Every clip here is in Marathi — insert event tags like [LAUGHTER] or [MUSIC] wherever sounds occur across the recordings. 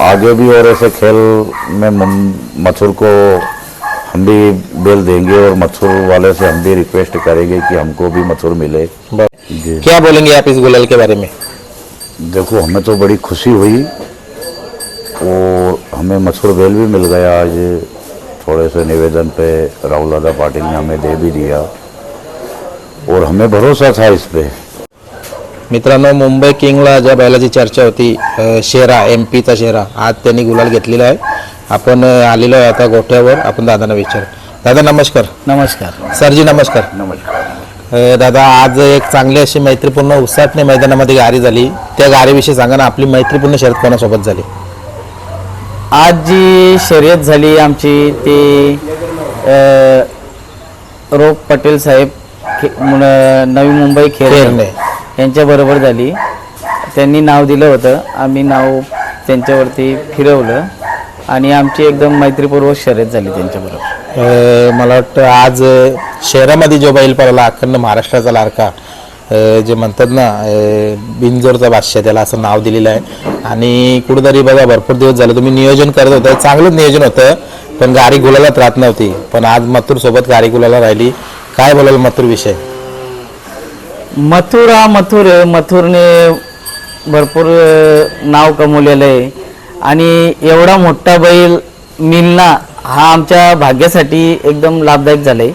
आगे भी और ऐसे खेल में मथुर को हम भी बेल देंगे और मथुर वाले से हम भी रिक्वेस्ट करेंगे कि हमको भी मथुर मिले। क्या बोलेंगे आप इस गुलाल के बारे में? देखो हमें तो बड़ी खुशी हुई और हमें मथुर बेल भी मिल गया आज। थोड़े से निवेदन पे राहुल दादा पाटिल ने हमें दे भी दिया। और हमें भरोसा था इस पे। मित्रांनो मुंबई किंगला ज्या बैलाची चर्चा होती शेरा एम पीचा शेरा आज त्यांनी गुलाल घेतलेला आहे. आपण आलेलो आहे आता गोठ्यावर. आपण दादांना विचार. दादा नमस्कार. नमस्कार. सरजी नमस्कार. नमस्कार. दादा आज एक चांगली अशी मैत्रीपूर्ण उत्साहने मैदानामध्ये गाडी झाली. त्या गाडीविषयी सांगा ना आपली मैत्रीपूर्ण शर्यत कोणासोबत झाली? आज जी शर्यत झाली आमची ती रोप पटेल साहेब नवी मुंबई खेरणे. यांच्याबरोबर झाली. त्यांनी नाव दिलं होतं. आम्ही नाव त्यांच्यावरती फिरवलं. आणि आमची एकदम मैत्रीपूर्वक शर्यत झाली त्यांच्याबरोबर मला वाटतं आज शहरामध्ये जो बैल पडला अखंड महाराष्ट्राचा लाडका जे म्हणतात ना बिंजोरचा बिनजोरचा बादशाह त्याला असं नाव दिलेलं आहे. आणि कुठेतरी बघा भरपूर दिवस झाले तुम्ही नियोजन करत होतं. चांगलंच नियोजन होतं पण गाडी गुलालात राहत नव्हती. पण आज मथुर सोबत गाडी गुलाला राहिली. काय बोलाल मथुर विषय? मथुर हा मथुर आहे मथुरने भरपूर नाव कमवलेलं आहे. आणि एवढा मोठा बैल मिलना हा आमच्या भाग्यासाठी एकदम लाभदायक झालं आहे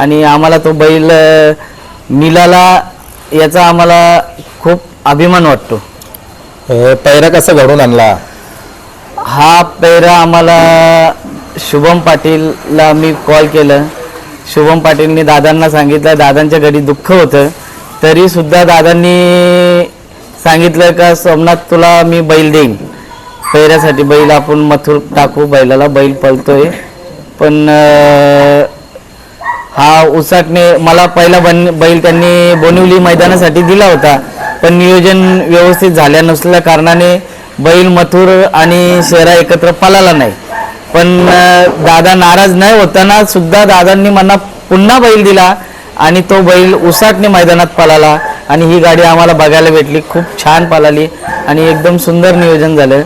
आणि आम्हाला तो बैल मिलाला याचा आम्हाला खूप अभिमान वाटतो. पैरा कसा घडून आणला? हा पैरा आम्हाला शुभम पाटीलला मी कॉल केलं. शुभम पाटीलनी दादांना सांगितलं. दादांच्या घरी दुःख होतं. तरी सुद्धा दादांनी सांगितलं का सोमनाथ तुला मी बैल देईन. पैऱ्यासाठी बैल आपण मथुर टाकू बैलाला बैल पळतोय. पण हा उसाटने मला पहिला बन बैल त्यांनी बोनिवली मैदानासाठी दिला होता. पण नियोजन व्यवस्थित झाल्या नसल्या कारणाने बैल मथुर आणि शेरा एकत्र पळाला नाही. पण दादा नाराज नाही होताना सुद्धा दादांनी मला पुन्हा बैल दिला. आणि तो बैल उसाटने मैदानात पळाला आणि ही गाडी आम्हाला बघायला भेटली. खूप छान पळाली आणि एकदम सुंदर नियोजन झालं.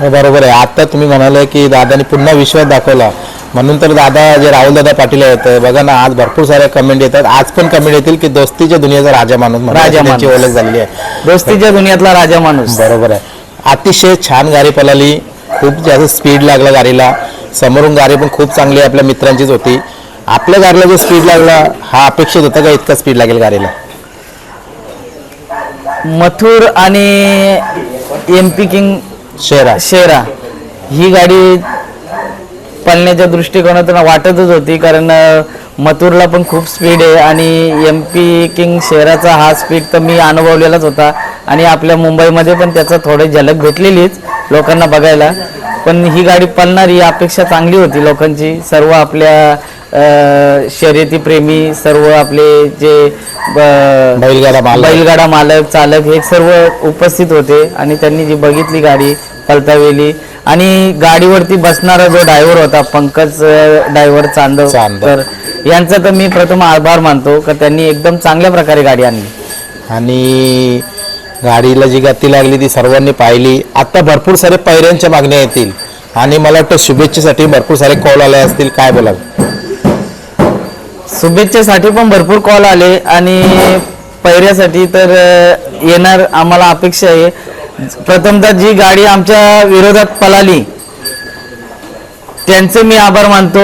हो, बरोबर आहे. आता तुम्ही म्हणाले की दादानी पुन्हा विश्वास दाखवला. म्हणून तर दादा जे राहुल दादा पाटील आहेत बघा ना आज भरपूर साऱ्या कमेंट येतात. आज पण कमेंट येतील की दोस्तीच्या दुनियेचा राजा माणूस राजा माणूस. ओळख झालेली आहे. दोस्तीच्या दुनियातला राजा माणूस. बरोबर आहे. अतिशय छान गाडी पळाली. खूप जास्त स्पीड लागला गाडीला. समोरून गाडी पण खूप चांगली आपल्या मित्रांचीच होती. आपल्या गाडीला जो स्पीड लागला हा अपेक्षित होता का इतका स्पीड लागेल गाडीला? मथुर आणि M P king Shera. Shera ही गाडी पळण्याच्या दृष्टिकोनातून वाटतच होती कारण मथुरला पण खूप स्पीड आहे आणि एम पी किंग शेराचा हा स्पीड तर मी अनुभवलेलाच होता आणि आपल्या मुंबईमध्ये पण त्याचा थोडी झलक भेटलेलीच लोकांना बघायला. पण ही गाडी पळणार ही अपेक्षा चांगली होती लोकांची. सर्व आपल्या अ, शर्यती प्रेमी सर्व आपले जे बैलगाडा मालक. बैलगाडा मालक चालक हे सर्व उपस्थित होते आणि त्यांनी जी बघितली गाडी पलतावेली आणि गाडीवरती बसणारा जो ड्रायव्हर होता पंकज ड्रायव्हर चांदव. तर यांचा तर मी प्रथम आभार मानतो का त्यांनी एकदम चांगल्या प्रकारे गाडी आणली. आणि गाडीला जी गती लागली ती सर्वांनी पाहिली. आता भरपूर सारे पैऱ्यांच्या मागण्या येतील. आणि मला वाटतं शुभेच्छेसाठी भरपूर सारे कॉल आले असतील. काय बोलाल? शुभेच्छेसाठी पण भरपूर कॉल आले आणि पैऱ्यासाठी तर येणार आम्हाला अपेक्षा आहे. प्रथमतः जी गाडी आमच्या विरोधात पळाली त्यांचे मी आभार मानतो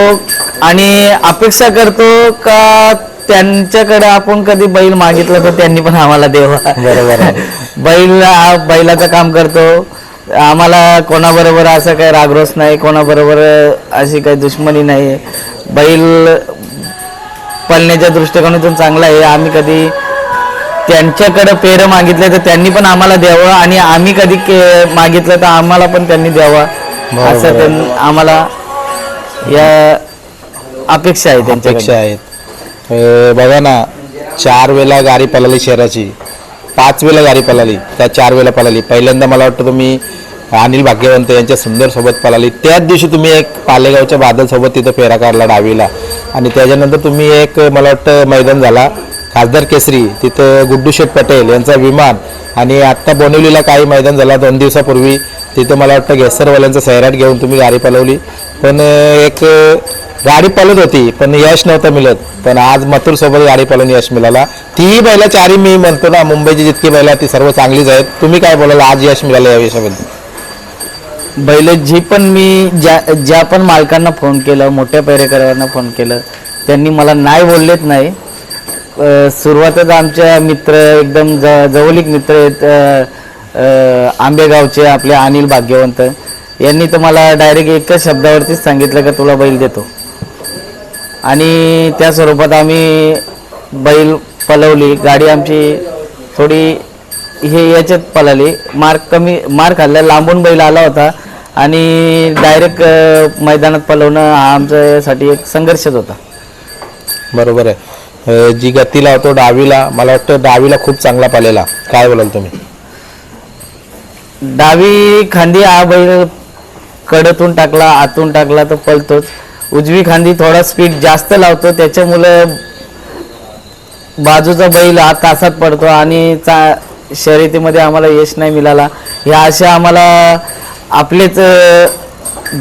आणि अपेक्षा करतो का त्यांच्याकडे आपण कधी बैल मागितलं तर त्यांनी पण आम्हाला द्यावा बरोबर. [LAUGHS] बैल बैलाचं काम करतो. आम्हाला कोणाबरोबर असं काही रागरोस नाही कोणाबरोबर अशी काही दुश्मनी नाही. बैल पळण्याच्या दृष्टिकोनातून चांगला आहे. आम्ही कधी त्यांच्याकडे पेरं मागितले तर त्यांनी पण आम्हाला द्यावं आणि आम्ही कधी मागितलं तर आम्हाला पण त्यांनी द्यावा. असं आहे. त्यां- आम्हाला या अपेक्षा आहे अपेक्षा त्यांच्याकडे आहेत बघा ना चार वेळा गाडी पळाली शहराची. पाच वेळा गाडी पळाली. त्या चार वेळा पळाली. पहिल्यांदा मला वाटतं तुम्ही अनिल भाग्यवंत यांच्या सुंदर सोबत पळाली. त्याच दिवशी तुम्ही एक पालेगावच्या बादलसोबत तिथं फेरा काढला डावीला. आणि त्याच्यानंतर तुम्ही एक मला वाटतं मैदान झाला. खासदार केसरी तिथं गुड्डू शेठ पटेल यांचा विमान आणि आत्ता बोनिवलीला काही मैदान झाला दोन दिवसापूर्वी. तिथं मला वाटतं घेसरवाल्यांचा सैराट घेऊन तुम्ही गाडी पलवली पण एक गाडी पलत होती पण यश नव्हतं मिळत. पण आज मथुरसोबत गाडी पलवून यश मिळाला. तीही बैला चारी मी म्हणतो ना मुंबईची जितकी बैला ती सर्व चांगलीच आहेत. तुम्ही काय बोलाल? आज यश मिळालं या विषयाबद्दल बैल जी पण मी ज्या ज्या पण मालकांना फोन केलं मोठ्या पैरेकरांना फोन केलं त्यांनी मला नाही बोललेच नाही. अ, सुरुवातच आमच्या मित्र एकदम ज जवळीक मित्र आहेत अ, अ, आंबेगावचे आपले अनिल भाग्यवंत. यांनी तर मला डायरेक्ट एकच शब्दावरतीच सांगितलं का तुला बैल देतो. आणि त्या स्वरूपात आम्ही बैल पलवली. गाडी आमची थोडी हे याच्यात पळाली. मार्क कमी मार खाल्ला लांबून बैल आला होता. आणि डायरेक्ट मैदानात पलवणं हा आमच्यासाठी एक संघर्षच होता. बरोबर आहे. जी गती लावतो डावीला मला वाटतं डावीला खूप चांगला पालेला. काय बोलाल तुम्ही? डावी खांदी हा बैल कडतून टाकला आतून टाकला तर पळतोच. उजवी खांदी थोडा स्पीड जास्त लावतो. त्याच्यामुळं बाजूचा बैल हा तासात पडतो आणि चा शर्यतीमध्ये आम्हाला यश नाही मिळाला. ह्या अशा आम्हाला आपलेच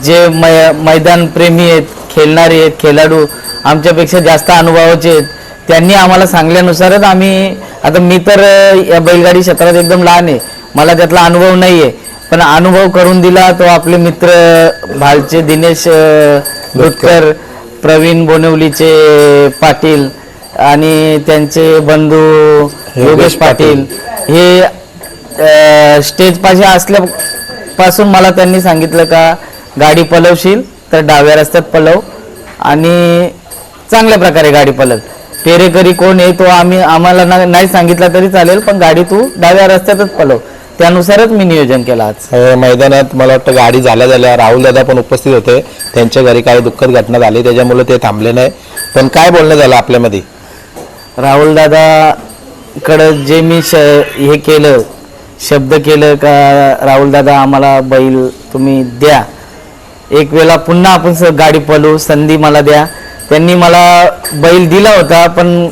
जे मै मैदान प्रेमी आहेत खेळणारे आहेत खेळाडू आमच्यापेक्षा जास्त अनुभवाचे आहेत त्यांनी आम्हाला सांगल्यानुसारच आम्ही आता मी तर या बैलगाडी क्षेत्रात एकदम लहान आहे. मला त्यातला अनुभव नाही आहे पण अनुभव करून दिला तो आपले मित्र भालचे दिनेश अ, प्रवीण बोनवलीचे पाटील आणि त्यांचे बंधू योगेश पाटील. हे अ, स्टेज पाशी असल्यापासून मला त्यांनी सांगितलं का गाडी पलवशील तर डाव्या रस्त्यात पलव आणि चांगल्या प्रकारे गाडी पलव. पेरेकरी कोण आहे तो आम्ही आम्हाला नाही सांगितलं तरी चालेल पण गाडी तू डाव्या रस्त्यातच पलव. त्यानुसारच मी नियोजन केलं आज. मैदानात मला वाटतं गाडी झाल्या झाल्या राहुल दादा पण उपस्थित होते. त्यांच्या घरी काही दुःखद घटना झाली त्याच्यामुळे ते थांबले नाही. पण काय बोलणं झालं आपल्यामध्ये? राहुल कडं जे मी श हे केलं शब्द केलं का राहुल दादा आम्हाला बैल तुम्ही द्या. एक वेळा पुन्हा आपण स गाडी पळू संधी मला द्या. त्यांनी मला बैल दिला होता पण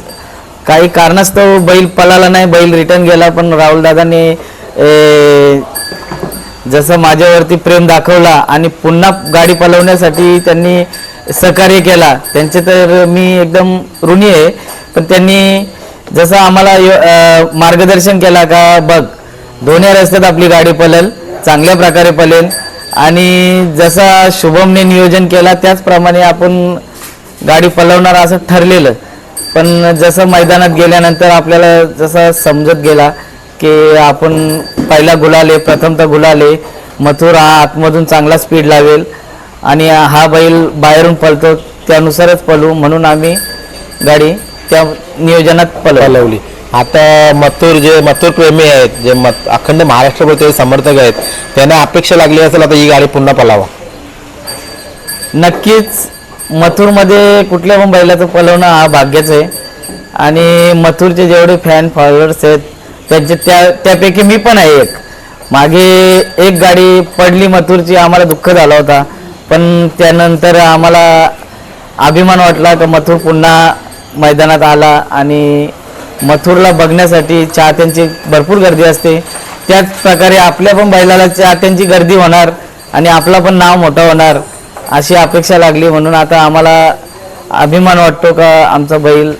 काही कारणास्तव बैल पळाला नाही बैल रिटर्न गेला. पण राहुल दादाने जसं माझ्यावरती प्रेम दाखवला आणि पुन्हा गाडी पळवण्यासाठी त्यांनी सहकार्य केला. त्यांचे तर मी एकदम ऋणी आहे. पण त्यांनी जसं आम्हाला मार्गदर्शन केला का बघ दोन्ही रस्त्यात आपली गाडी पळेल चांगल्या प्रकारे पळेल आणि जसा शुभमने नियोजन केला त्याचप्रमाणे आपण गाडी पळवणार असं ठरलेलं. पण जसं मैदानात गेल्यानंतर आपल्याला जसं समजत गेला की आपण पहिला गुलाले प्रथमतः गुलाले मथुर हा आतमधून चांगला स्पीड लावेल. आणि हा बैल बाहेरून पळतो त्यानुसारच पळू म्हणून आम्ही गाडी त्या नियोजनात पलवली. आता मथुर जे मथुर प्रेमी आहेत जे मत अखंड महाराष्ट्रभर समर्थक आहेत त्यांना अपेक्षा लागली असेल आता ही गाडी पुन्हा पलावा. नक्कीच मथुरमध्ये कुठल्या पण बैलाचं पलवणं हा भाग्यच आहे. आणि मथुरचे जेवढे फॅन फॉलोअर्स आहेत त्यांचे त्या त्यापैकी मी पण आहे एक. मागे एक गाडी पडली मथुरची आम्हाला दुःख झाला होता. पण त्यानंतर आम्हाला अभिमान वाटला का मथुर पुन्हा मैदानात आला आणि मथुरला बघण्यासाठी चाहत्यांची भरपूर गर्दी असते. त्याच प्रकारे आपल्या पण बैलाला चाहत्यांची गर्दी होणार आणि आपला पण नाव मोठं होणार अशी अपेक्षा लागली. म्हणून आता आम्हाला अभिमान वाटतो का आमचा बैल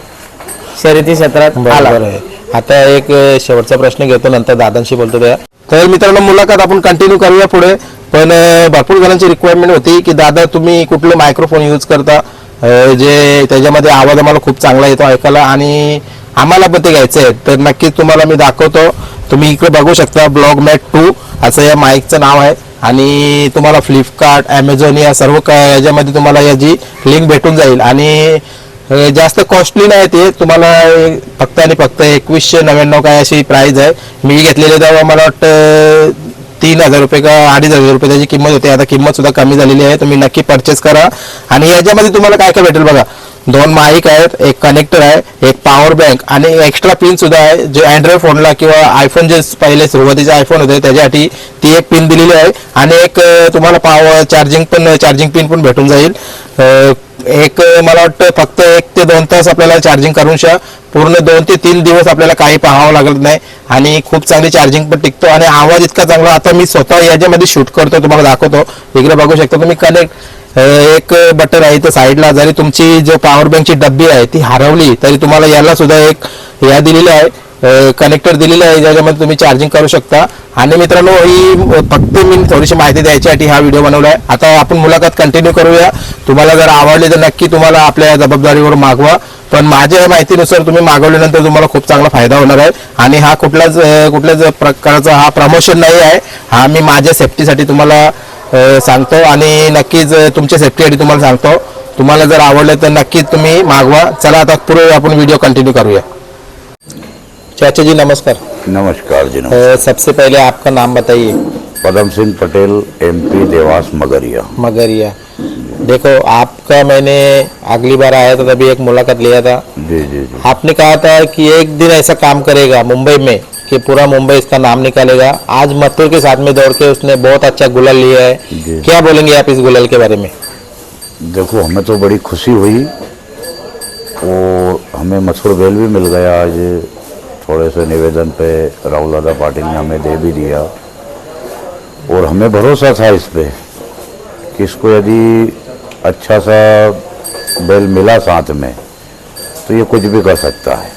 शर्यती क्षेत्रात आला. बरोबर आहे. आता एक शेवटचा प्रश्न घेतो नंतर दादांशी बोलतो त्या. तर मित्रांनो मुलाखत आपण कंटिन्यू करूया पुढे. पण अ, भरपूर जणांची रिक्वायरमेंट होती की दादा तुम्ही कुठलं मायक्रोफोन यूज करता? जे त्याच्यामध्ये आवाज आम्हाला खूप चांगला येतो ऐकायला आणि आम्हाला पण ते घ्यायचं आहे. तर नक्कीच तुम्हाला मी दाखवतो. तुम्ही इकडे बघू शकता ब्लॉग मॅट टू असं या माईकचं नाव आहे. आणि तुम्हाला फ्लिपकार्ट ॲमेझॉन या सर्व का याच्यामध्ये तुम्हाला याची लिंक भेटून जाईल. आणि जास्त कॉस्टली नाही ते. तुम्हाला फक्त आणि फक्त एकवीसशे नव्याण्णव काय अशी प्राईज आहे. मी घेतलेली तेव्हा मला वाटतं तीन हजार रुपये का अडीच हजार रुपये त्याची किंमत होती. आता किंमत सुद्धा कमी झालेली आहे. तुम्ही नक्की परचेस करा. आणि याच्यामध्ये तुम्हाला काय काय भेटेल बघा. दोन माईक आहेत एक कनेक्टर आहे एक पॉवर बँक आणि एक्स्ट्रा पिन सुद्धा आहे. जे अँड्रॉइड फोनला किंवा आयफोन जे पहिले सुरुवातीचे आयफोन होते त्याच्यासाठी ती एक पिन दिलेली आहे. आणि एक तुम्हाला पॉवर चार्जिंग पण चार्जिंग पिन पण भेटून जाईल. एक मला वाटतं फक्त एक ते दोन तास आपल्याला चार्जिंग करून शा पूर्ण दोन ते तीन दिवस आपल्याला काही पाहावं लागत नाही. आणि खूप चांगली चार्जिंग पण टिकतो. आणि आवाज इतका चांगला. आता मी स्वतः याच्यामध्ये शूट करतो तुम्हाला दाखवतो. इकडे बघू शकता तुम्ही कनेक्ट एक बटन आहे इथं साईडला जरी तुमची जो पॉवर बँकची डब्बी आहे ती हरवली तरी तुम्हाला याला सुद्धा एक या दिलेली आहे. कनेक्टर दिलेलं आहे ज्याच्यामध्ये तुम्ही चार्जिंग करू शकता. आणि मित्रांनो ही फक्त मी थोडीशी माहिती द्यायच्यासाठी हा व्हिडिओ बनवला आहे आता आपण मुलाखत कंटिन्यू करूया. तुम्हाला जर आवडली तर नक्की तुम्हाला आपल्या जबाबदारीवर मागवा. पण माझ्या माहितीनुसार तुम्ही मागवल्यानंतर तुम्हाला खूप चांगला फायदा होणार आहे. आणि हा कुठल्याच कुठल्याच प्रकारचा हा प्रमोशन नाही आहे. हा मी माझ्या सेफ्टीसाठी तुम्हाला सांगतो. आणि नक्कीच तुमच्या सेफ्टीसाठी तुम्हाला सांगतो. तुम्हाला जर आवडलं तर नक्कीच तुम्ही मागवा. चला आता पुढे आपण व्हिडिओ कंटिन्यू करूया. चाचा जी नमस्कार। नमस्कार जी नमस्कार। सबसे पहले आपका नाम बताइए। पदम सिंह पटेल एमपी देवास मगरिया। मगरिया। देखो आपका मैंने अगली बार आया था तभी एक मुलाकात लिया था। जी जी जी। आपने कहा था कि एक दिन ऐसा काम करेगा मुंबई में कि पूरा मुंबई इसका नाम निकालेगा। आज मथुर के साथ में दौड़ के उसने बहुत अच्छा गुलाल लिया है। जी। क्या बोलेंगे आप इस गुलाल के बारे में? देखो हमें तो बड़ी खुशी हुई और हमें मसूर बेल भी मिल गया आज। थोड़े से निवेदन पे राहुल दादा पाटिल ने हमें दे भी दिया। और हमें भरोसा था इस पे कि इसको यदि अच्छा सा बेल मिला साथ में तो ये कुछ भी कर सकता है।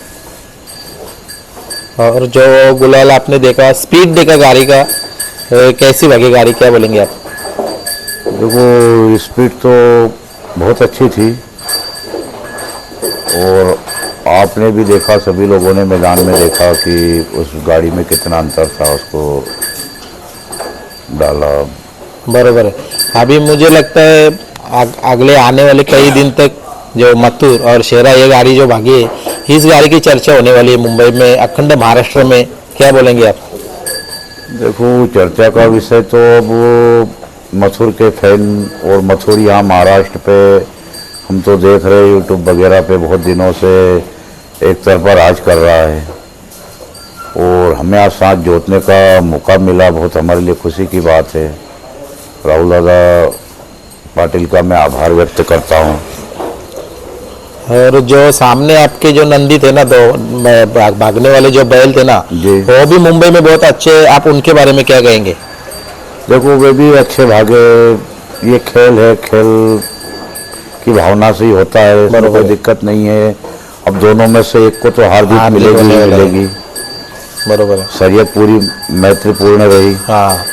और जो गुलाल आपने देखा स्पीड देखा गाड़ी का कैसी लगी गाड़ी क्या बोलेंगे आप? देखो स्पीड तो बहुत अच्छी थी। और आपने भी देखा सभी लोगों ने मैदान में देखा कि उस गाड़ी में कितना अंतर था उसको डाला। बरोबर है। अभी मुझे लगता है अग, अगले आने वाले कई दिन तक जो मथुर और शेरा ये गाड़ी जो भागी है इस गाड़ी की चर्चा होने वाली है मुंबई में अखंड महाराष्ट्र में। क्या बोलेंगे आप? देखो चर्चा का विषय तो अब मथुर के फ़ैन और मथुर यहाँ महाराष्ट्र पे हम तो देख रहे यूट्यूब वगैरह पे बहुत दिनों से एक तरफा राज कर रहा है। और हमें आज साथ जोतने का मौका मिला बहुत हमारे लिए खुशी की बात है। राहुल दादा पाटिल का मैं आभार व्यक्त करता हूँ। और जो सामने आपके जो नंदी थे ना दो भाग- भागने वाले जो बैल थे ना जी। वो भी मुंबई में बहुत अच्छे आप उनके बारे में क्या कहेंगे? देखो वे भी अच्छे भागे। ये खेल है खेल की भावना से ही होता है कोई दिक्कत नहीं है। अब दोनों में से एक को तो हार जीत मिलेगी मिलेगी। बरोबर है। सरियत पूरी मैत्रीपूर्ण रही। हाँ।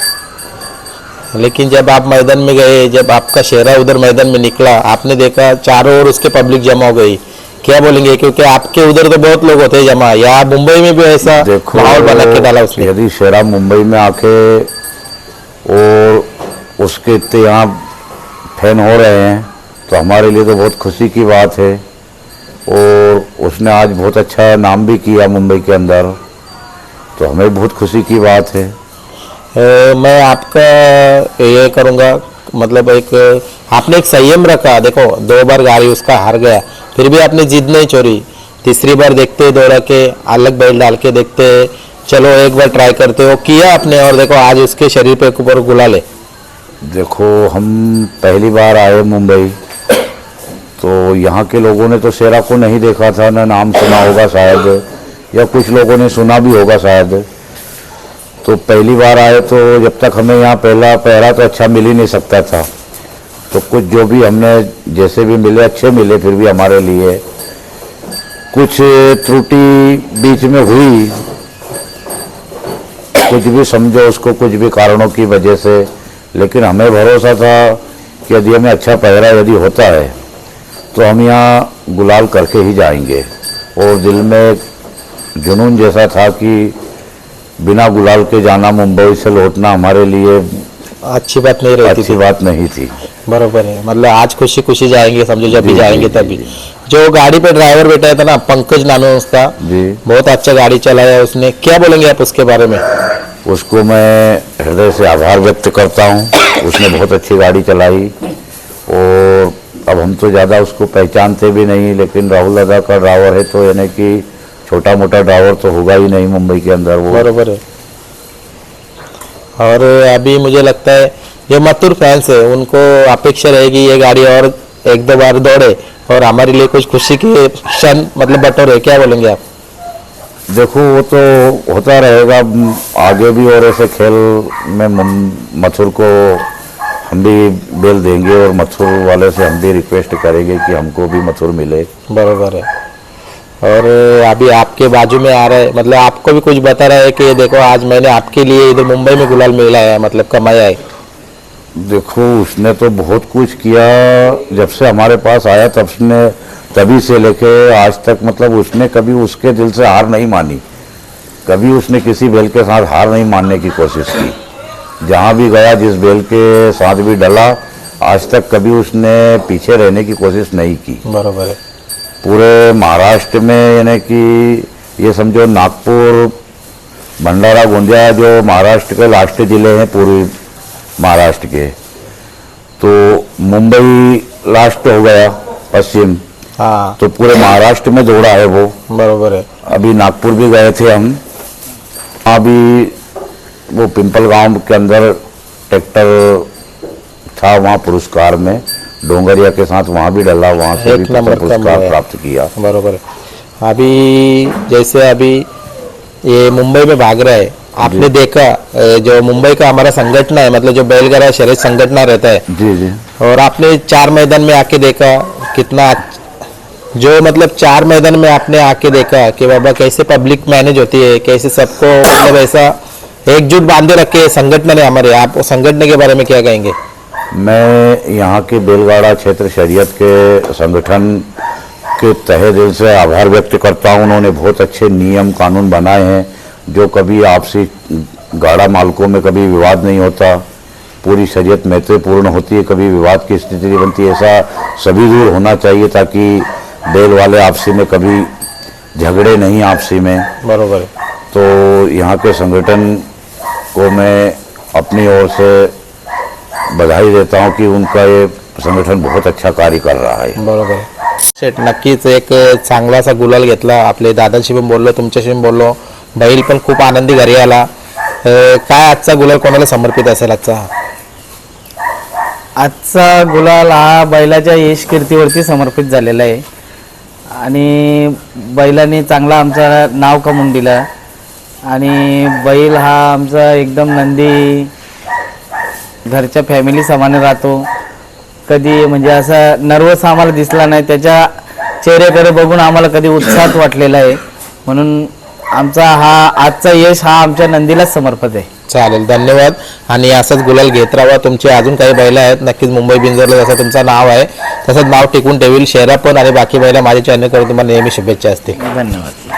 लेकिन जब आप मैदान में गए जब आपका शेरा उधर मैदान में निकला आपने देखा चारों ओर उसके पब्लिक जमा हो गई। क्या बोलेंगे? क्योंकि आपके उधर तो बहुत लोग होते हैं जमा। या मुंबई में भी ऐसा देखो माहौल बना के डाला उसने? यदि शेरा मुंबई में आके और उसके इतने यहाँ फ़ैन हो रहे हैं तो हमारे लिए तो बहुत खुशी की बात है। और उसने आज बहुत अच्छा नाम भी किया मुंबई के अंदर। तो हमें बहुत खुशी की बात है। अ, मैं आपका ये करूँगा मतलब एक आपने एक संयम रखा देखो दो बार गाड़ी उसका हार गया फिर भी आपने जिद नहीं छोड़ी। तीसरी बार देखते दौड़ा के अलग बैल डाल के देखते चलो एक बार ट्राई करते हो किया आपने और देखो आज उसके शरीर पे ऊपर गुला ले देखो हम पहली बार आए मुंबई। तो यहाँ के लोगों ने तो शेरा को नहीं देखा था, ना नाम सुना होगा शायद, या कुछ लोगों ने सुना भी होगा शायद। तो पहली बार आए तो जब तक हमें यहाँ पहला पहरा तो अच्छा मिल ही नहीं सकता था। तो कुछ जो भी हमने जैसे भी मिले, अच्छे मिले, फिर भी हमारे लिए। कुछ त्रुटि बीच में हुई। कुछ भी समझो उसको, कुछ भी कारणों की वजह से। लेकिन हमें भरोसा था कि यदि हमें अच्छा पहरा यदि होता है तो हम यहाँ गुलाल करके ही जाएँगे। और दिल में एक जुनून जैसा था कि बिना गुलाल के जाना मुंबई से लौटना हमारे लिए अच्छी बात नहीं रहती अच्छी थी। बात नहीं थी। बरोबर है। मतलब आज खुशी खुशी जाएँगे समझो जब भी जी, जाएँगे जी, तभी। जी, जो। गाड़ी पे ड्राइवर बैठा था ना पंकज नाम है उसका। जी। बहुत अच्छा गाड़ी चलाया उसने। क्या बोलेंगे आप उसके बारे में? उसको मैं हृदय से आभार व्यक्त करता हूँ। उसने बहुत अच्छी गाड़ी चलाई। और अब हम तो ज़्यादा उसको पहचानते भी नहीं लेकिन राहुल दादा का ड्राइवर है तो यानी कि छोटा मोटा ड्राइवर तो होगा ही नहीं मुंबई के अंदर वो। बरोबर है। और अभी मुझे लगता है जो मथुर फैंस है उनको अपेक्षा रहेगी ये गाड़ी और एक दो बार दौड़े और हमारे लिए कुछ खुशी के क्षण मतलब बटोरे क्या बोलेंगे आप? देखो वो तो होता रहेगा आगे भी और ऐसे खेल में मथुर को हम भी बेल देंगे और मथुर वाले से हम भी रिक्वेस्ट करेंगे कि हमको भी मथुर मिले। बराबर है। और अभी आपके बाजू में आ रहे मतलब आपको भी कुछ बता रहा है कि ये देखो आज मैंने आपके लिए इधर मुंबई में गुलाल मिला है मतलब कमाया है देखो उसने तो बहुत कुछ किया। जब से हमारे पास आया तब से तभी से लेके आज तक मतलब उसने कभी उसके दिल से हार नहीं मानी। कभी उसने किसी बेल के साथ हार नहीं मानने की कोशिश की। जहाँ भी गया जिस बेल के साथ भी डला आज तक कभी उसने पीछे रहने की कोशिश नहीं की। बराबर है। पूरे महाराष्ट्र में यानी कि ये समझो नागपुर भंडारा गोंदिया जो महाराष्ट्र के लास्ट ज़िले हैं पूर्वी महाराष्ट्र के तो मुंबई लास्ट हो गया पश्चिम। हाँ। तो पूरे महाराष्ट्र में दौड़ा है वो। बरोबर है। अभी नागपुर भी गए थे हम। अभी वो पिंपल गाँव के अंदर ट्रैक्टर था वहाँ पुरस्कार में डोंगरिया के साथ वहाँ भी डला वहाँ से भी पुरस्कार प्राप्त किया। बरोबर। अभी जैसे अभी ये मुंबई में भाग रहा है आपने देखा जो मुंबई का हमारा संगठन है मतलब जो बैलगाड़ा शहर संगठन रहता है जी जी। और आपने चार मैदान में आके देखा कितना जो मतलब चार मैदान में आपने आके देखा कि बाबा कैसे पब्लिक मैनेज होती है कैसे सबको मतलब ऐसा एकजुट बांधे रखे संगठन है हमारे आप उस संगठन के बारे में क्या कहेंगे? मैं यहाँ के बेलगाड़ा क्षेत्र शरीयत के संगठन के तहे दिल से आभार व्यक्त करता हूँ। उन्होंने बहुत अच्छे नियम कानून बनाए हैं जो कभी आपसी गाड़ा मालकों में कभी विवाद नहीं होता। पूरी शरीयत मैत्रीपूर्ण होती है कभी विवाद की स्थिति नहीं बनती। ऐसा सभी दूर होना चाहिए ताकि बेल वाले आपसी में कभी झगड़े नहीं आपसी में। बरोबर। तो यहाँ के संगठन को मैं अपनी ओर से बधाई देता हूँ कि उनका ये संगठन बहुत अच्छा कार्य कर रहा है। बरोबर. शेट नक्कीच एक चांगला असा गुलाल घेतला. आपले दादांशी पण बोललो तुमच्याशी पण बोललो. बैल पण खूप आनंदी घरी आला. अ, काय आजचा गुलाल कोणाला समर्पित असेल आजचा? आजचा गुलाल हा बैलाच्या यश कीर्तीवरती समर्पित झालेला आहे. आणि बैलाने चांगला आमचा नाव कमवून दिलं. आणि बैल हा आमचा एकदम नंदी घरच्या फॅमिली समान राहतो. कधी म्हणजे असा नर्वस आम्हाला दिसला नाही त्याच्या चेहऱ्याकडे बघून आम्हाला कधी उत्साहात वाटलेला आहे. म्हणून आमचा हा आजचा यश हा आमच्या नंदीलाच समर्पित आहे. चालेल धन्यवाद. आणि असंच गुलाल घेत राहा. तुमचे अजून काही बैल आहेत नक्कीच मुंबई बिंजरला जसं तुमचं नाव आहे तसंच नाव टिकून ठेवील. शहरा पण आणि बाकी बैला माझ्या चॅनलकडे तुम्हाला नेहमी शुभेच्छा असतील. धन्यवाद.